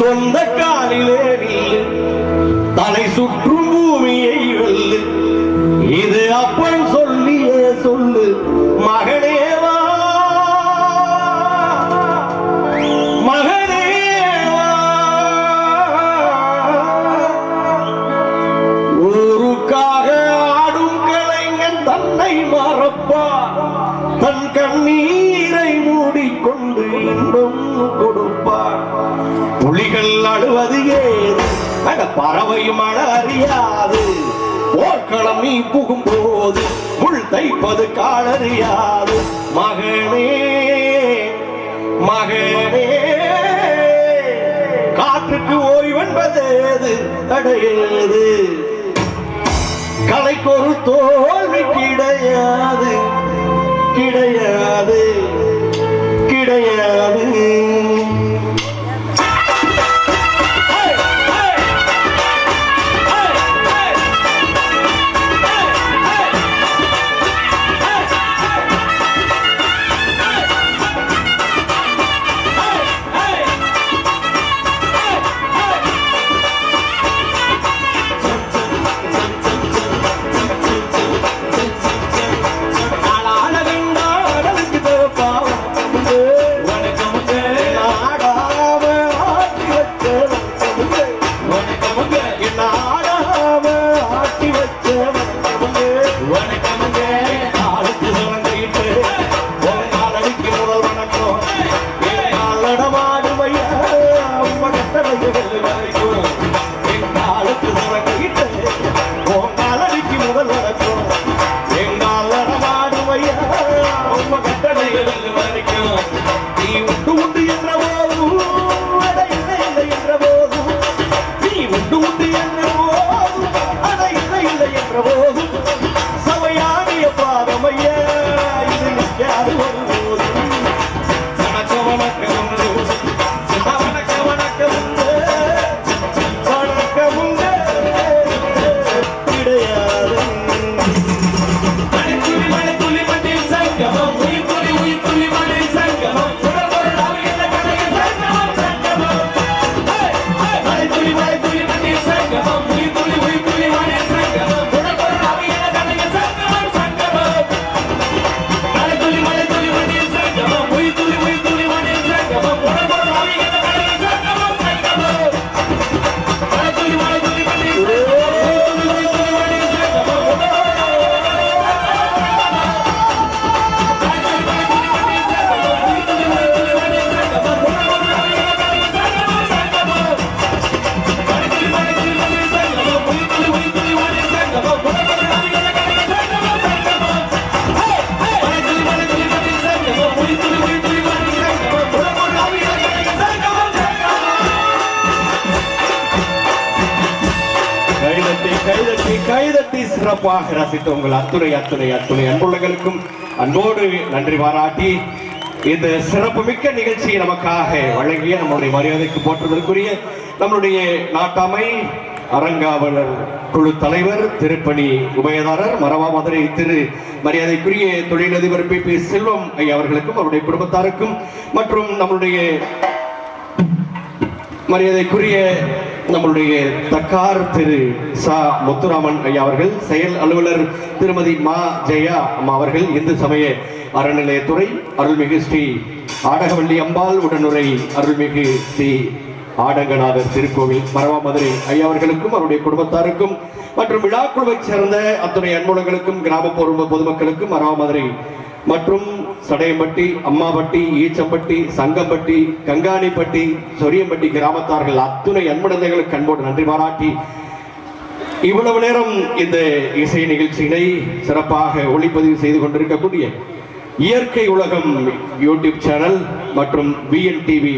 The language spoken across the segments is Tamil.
சொந்த காலிலே தலை சுற்றும் பூமியை வெல்லு. இது அப்பன் சொல்லியே சொல்லு மகனே வா. ஊருக்காக ஆடும் கலைஞன் தன்னை மறப்பார் தன் சாமி புகும் புகும்போது முள் தைப்பது காலறியாது மகனே மகனே. காற்றுக்கு ஓய்வென்பது தடையது கலைக்கொரு தோல்வி கிடையாது கிடையாது. சிறப்பாக ரசித்த உங்கள் அத்துறை அத்துறை அத்துறை அன்புள்ளங்களுக்கும் அன்போடு நன்றி பாராட்டி இந்த சிறப்புமிக்க நிகழ்ச்சியை நமக்காக வழங்கிய நம்முடைய மரியாதைக்கு போற்றுதற்குரிய நம்மளுடைய நாட்டாமை அறங்காவலர் குழு தலைவர் திருப்பணி உபயதாரர் மரவா மதுரை திரு மரியாதைக்குரிய தொழிலதிபர் பி பி செல்வம் ஐயா அவர்களுக்கும் அவருடைய குடும்பத்தாருக்கும் மற்றும் நம்மளுடைய மரியாதைக்குரிய நம்மளுடைய தக்கார் திரு சா முத்துராமன் ஐயா அவர்கள் செயல் அலுவலர் திருமதி மா ஜெயா அம்மா அவர்கள் இந்து சமய அறநிலையத்துறை அருள்மிகு ஸ்ரீ ஆடகவள்ளி அம்பாள் உடனுரை அருள்மிகு ஸ்ரீ ஆடங்கநாதர் திருக்கோவில் பரவாமதுரை ஐயா அவர்களுக்கும் அவருடைய குடும்பத்தாருக்கும் மற்றும் விழாக்குழுவைச் சேர்ந்த அத்துணை அன்புலங்களுக்கும் கிராமப்புற பொதுமக்களுக்கும் மரவா மற்றும் சடையம்பட்டி அம்மாபட்டி ஈச்சம்பட்டி சங்கம்பட்டி கங்காணிப்பட்டி சொரியம்பட்டி கிராமத்தார்கள் அத்துணை அன்புடந்தைகளுக்கு அன்போடு நன்றி பாராட்டி இவ்வளவு நேரம் இந்த இசை நிகழ்ச்சியினை சிறப்பாக ஒளிப்பதிவு செய்து கொண்டிருக்கக்கூடிய இயற்கை உலகம் யூடியூப் சேனல் மற்றும் பிஎன் டிவி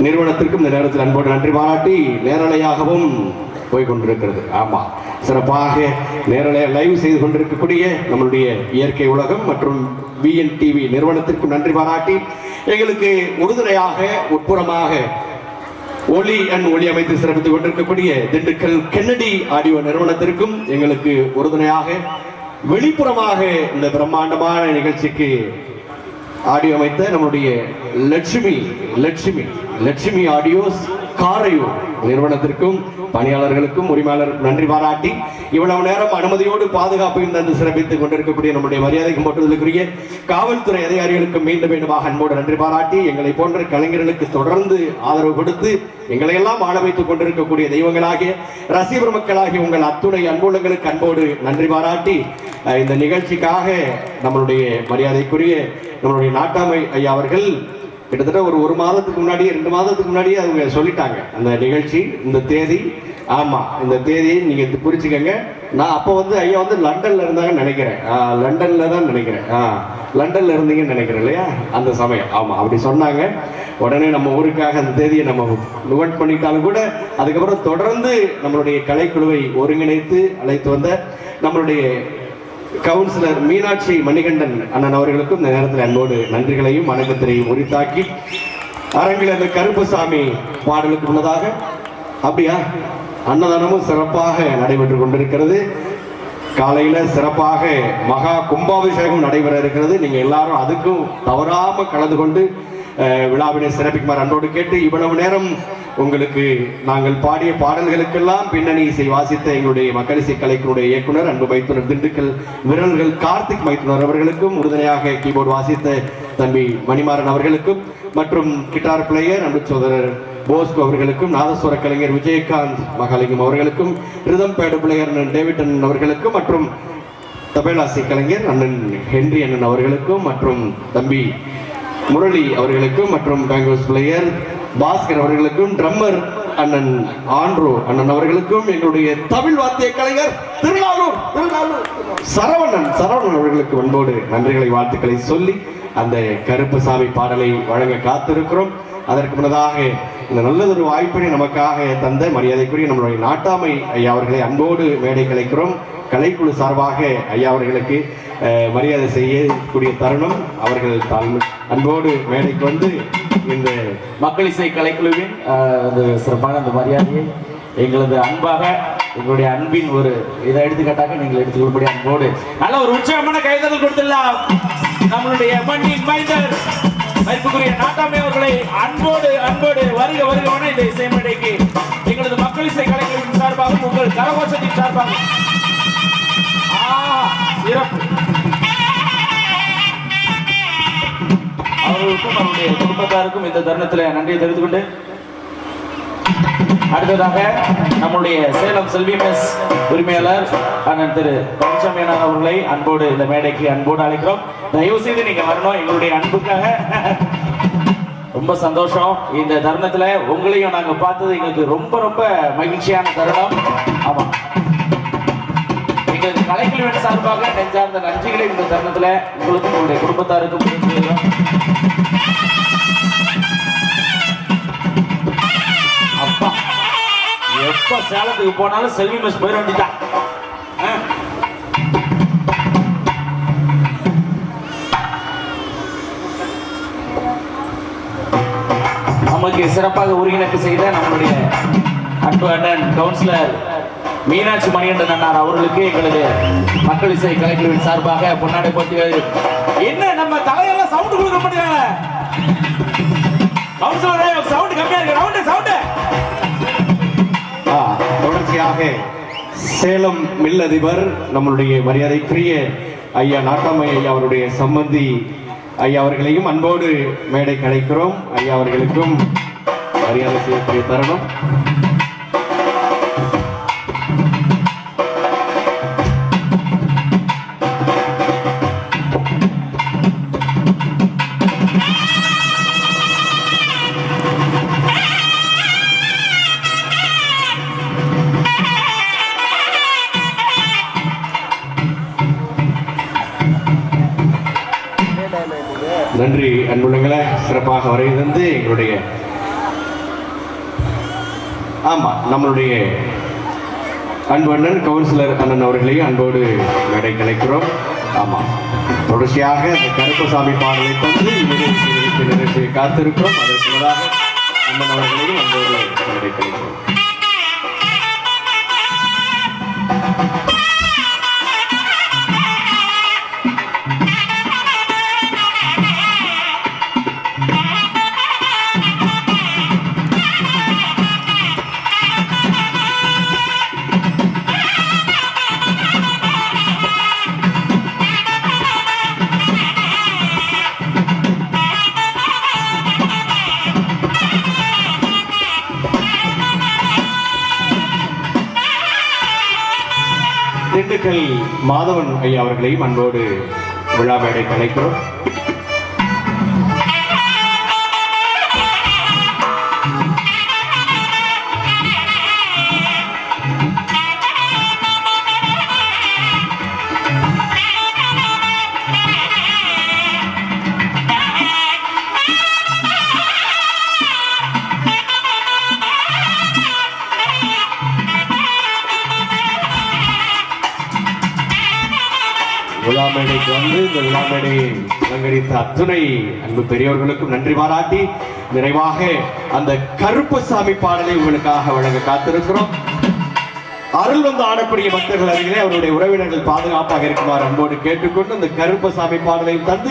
நிறுவனத்திற்கும் இந்த நேரத்தில் அன்போடு நன்றி பாராட்டி நேரலையாகவும் போய் கொண்டிருக்கிறது. ஆமாம் சிறப்பாக நேரலையாக லைவ் செய்து கொண்டிருக்கக்கூடிய நம்மளுடைய இயற்கை உலகம் மற்றும் விஎன் டிவி நிறுவனத்திற்கும் நன்றி பாராட்டி எங்களுக்கு உறுதுணையாக உட்புறமாக ஒளி அண்ட் ஒளி அமைத்து சிறப்பித்துக் கொண்டிருக்கக்கூடிய திண்டுக்கல் கென்னடி ஆடியோ நிறுவனத்திற்கும் எங்களுக்கு உறுதுணையாக வெளிப்புறமாக இந்த பிரம்மாண்டமான நிகழ்ச்சிக்கு ஆடியோ அமைத்த நம்முடைய லட்சுமி லட்சுமி லட்சுமி ஆடியோஸ் காரையூர் நிறுவனத்திற்கும் பணியாளர்களுக்கும் உரிமையாளருக்கும் நன்றி பாராட்டி இவ்வளவு நேரம் அனுமதியோடு பாதுகாப்பையும் தந்து சிறப்பித்துக் கொண்டிருக்கக்கூடிய நம்முடைய மரியாதைக்கு போட்டுதலுக்குரிய காவல்துறை அதிகாரிகளுக்கும் மீண்டும் மீண்டுமாக அன்போடு நன்றி பாராட்டி எங்களை போன்ற கலைஞர்களுக்கு தொடர்ந்து ஆதரவு கொடுத்து எங்களை எல்லாம் ஆள வைத்துக் கொண்டிருக்கக்கூடிய தெய்வங்களாகிய ரசிகர் மக்களாகிய உங்கள் அத்துணை அன்புள்ளங்களுக்கு அன்போடு நன்றி பாராட்டி இந்த நிகழ்ச்சிக்காக நம்மளுடைய மரியாதைக்குரிய நம்மளுடைய நாட்டாமை ஐயா அவர்கள் கிட்டத்தட்ட ஒரு ஒரு மாதத்துக்கு முன்னாடியே ரெண்டு மாதத்துக்கு முன்னாடியே அவங்க சொல்லிட்டாங்க. அந்த நிகழ்ச்சி இந்த தேதி ஆமாம் இந்த தேதியை நீங்கள் இது நான் அப்போ வந்து ஐயா வந்து லண்டனில் இருந்தாங்கன்னு நினைக்கிறேன். லண்டனில் தான் நினைக்கிறேன். ஆ, லண்டனில் இருந்தீங்கன்னு நினைக்கிறேன் இல்லையா? அந்த சமயம். ஆமாம் அப்படி சொன்னாங்க. உடனே நம்ம ஊருக்காக அந்த தேதியை நம்ம நோட் பண்ணிட்டாலும் கூட அதுக்கப்புறம் தொடர்ந்து நம்மளுடைய கலைக்குழுவை ஒருங்கிணைத்து அழைத்து வந்த நம்மளுடைய கவுன்சிலர் மீனாட்சி மணிகண்டன் அண்ணன் அவர்களுக்கும் இந்த நேரத்தில் அன்போடு நன்றிகளையும் வணக்கத்தினையும் உரித்தாக்கி அரங்கில் அந்த கருப்புசாமி பாடலுக்கு முன்னதாக அப்படியா? அன்னதானமும் சிறப்பாக நடைபெற்று கொண்டிருக்கிறது. காலையில சிறப்பாக மகா கும்பாபிஷேகம் நடைபெற இருக்கிறது. நீங்க எல்லாரும் அதுக்கும் தவறாம கலந்து கொண்டு விழாவினை சிறப்பிக்குமாறு அன்போடு கேட்டு இவ்வளவு நேரம் உங்களுக்கு நாங்கள் பாடிய பாடல்களுக்கெல்லாம் பின்னணி இசை வாசித்த எங்களுடைய மக்கள் இசை கலைக்குடைய இயக்குனர் அன்பு மைத்துனர் திண்டுக்கல் விரல்கள் கார்த்திக் மைத்துனர் அவர்களுக்கும் உறுதுணையாக கீபோர்டு வாசித்த தம்பி மணிமாறன் அவர்களுக்கும் மற்றும் கிட்டார் பிளேயர் அன்பு சோதரர் போஸ்கோ அவர்களுக்கும் நாதஸ்வர கலைஞர் விஜயகாந்த் மகாலிங்கம் அவர்களுக்கும் ரிதம் பேடு பிளேயர் அண்ணன் டேவிட் அண்ணன் அவர்களுக்கும் மற்றும் தபேலாசி கலைஞர் அண்ணன் ஹென்றி அண்ணன் அவர்களுக்கும் மற்றும் தம்பி முரளி அவர்களுக்கும் மற்றும் காங்கிரஸ் பிளேயர் பாஸ்கர் அவர்களுக்கும் ட்ரம்மர் அண்ணன் ஆண்ட்ரோ அண்ணன் அவர்களுக்கும் எங்களுடைய தமிழ் வாத்திய கலைஞர் திருநாளூர் திருநாளூர் சரவணன் சரவணன் அவர்களுக்கு அன்போடு நன்றிகளை வாழ்த்துக்களை சொல்லி அந்த கருப்புசாமி பாடலை வழங்க காத்திருக்கிறோம். அதற்கு முன்னதாக இந்த நல்லதொரு வாய்ப்பினை நமக்காக தந்த மரியாதைக்குரிய நம்மளுடைய நாட்டாமை ஐயா அவர்களை அன்போடு மேடை கலைக்கிறோம். கலைக்குழு சார்பாக ஐயா அவர்களுக்கு மரியாதை செய்யக்கூடிய தருணம். அவர்கள் தாழ்மை அன்போடு மேடைக்கு வந்து இந்த மக்கள் இசை கலைக்குழுவின் அந்த சிறப்பான அந்த மரியாதையை எங்களது அன்பாக எங்களுடைய அன்பின் ஒரு இதை எடுத்துக்காட்டாக நீங்கள் எடுத்துக்கொள்படி அன்போடு நல்ல ஒரு உற்சாகமான கைதல் கொடுத்துடலாம். நம்மளுடைய மண்ணின் மைந்தர் மதிப்புக்குரிய நாட்டாமை அவர்களை அன்போடு அன்போடு வருக வருகவன இந்த இசை மேடைக்கு எங்களது மக்கள் இசை கலைக்குழுவின் சார்பாகவும் உங்கள் கரகோஷத்தின் சார்பாகவும். ஆ, சிறப்பு. அனைவருக்கும் நம்முடைய குடும்பத்தாருக்கும் இந்த தருணத்தில் நன்றியை தெரிவித்துக்கொண்டு அடுத்ததாக நம்முடைய சேலம் செல்வி மெஸ் உரிமையாளர் அண்ணன் திரு பழனிசாமி அவர்களை அன்போடு இந்த மேடைக்கு அன்போடு அழைக்கிறோம். தயவு செய்து நீங்க வரணும் எங்களுடைய அன்புக்காக. ரொம்ப சந்தோஷம். இந்த தருணத்துல உங்களையும் நாங்க பார்த்தது எங்களுக்கு ரொம்ப ரொம்ப மகிழ்ச்சியான தருணம். ஆமா. எங்களுக்கு கலைக்குழுவின் சார்பாக நெஞ்சார்ந்த நன்றிகளை இந்த தருணத்துல உங்களுக்கு உங்களுடைய குடும்பத்தாருக்கும் அப்பா எப்ப சேலத்துக்கு போனாலும் செல்வி மிஸ் போயிட வேண்டியதான் நமக்கு சிறப்பாக ஒருங்கிணைப்பு செய்த நம்மளுடைய அன்பு அண்ணன் கவுன்சிலர் மீனாட்சி மணிகண்டன் அண்ணார் அவர்களுக்கு எங்களது மக்கள் இசை கலைக்குழுவின் சார்பாக பொன்னாடை போட்டி என்ன நம்ம தலையெல்லாம் சவுண்ட் கொடுக்க முடியல கவுன்சிலர் சவுண்ட் கம்மியா இருக்கு. ரவுண்ட் சவுண்ட் ஆ, தொடர்ச்சியாக சேலம் மில் அதிபர் நம்மளுடைய மரியாதைக்குரிய ஐயா நாட்டாமை ஐயா அவருடைய சம்பந்தி ஐயா அவர்களையும் அன்போடு மேடை கிடைக்கிறோம் ஐயா அவர்களுக்கும் மரியாதை செய்யக்கூடிய தருணம். நன்றி அன்புள்ளங்களை. சிறப்பாக வரை தந்து எங்களுடைய ஆமாம் நம்மளுடைய அன்பு அண்ணன் கவுன்சிலர் அண்ணன் அவர்களையும் அன்போடு நடை கலைக்கிறோம். ஆமாம் தொடர்ச்சியாக அந்த கருப்பசாமி பாடலை தந்து நிகழ்ச்சியை காத்திருக்கிறோம். அதற்கு முன்னதாக அண்ணன் அவர்களையும் அன்போடு வரவேற்கிறேன் மாதவன் ஐயா அவர்களையும் அன்போடு விழா மேடை அழைக்கிறோம் வந்து இந்த விழா அலங்கரித்த அத்துணை அன்பு பெரியவர்களுக்கும் நன்றி பாராட்டி நிறைவாக அந்த கருப்பசாமி பாடலை உங்களுக்காக வழங்க காத்திருக்கிறோம். அருள் வந்து ஆடக்கூடிய பக்தர்கள் அருகிலே அவருடைய உறவினர்கள் பாதுகாப்பாக இருக்குமாறு அன்போடு கேட்டுக்கொண்டு அந்த கருப்பசாமி பாடலை தந்து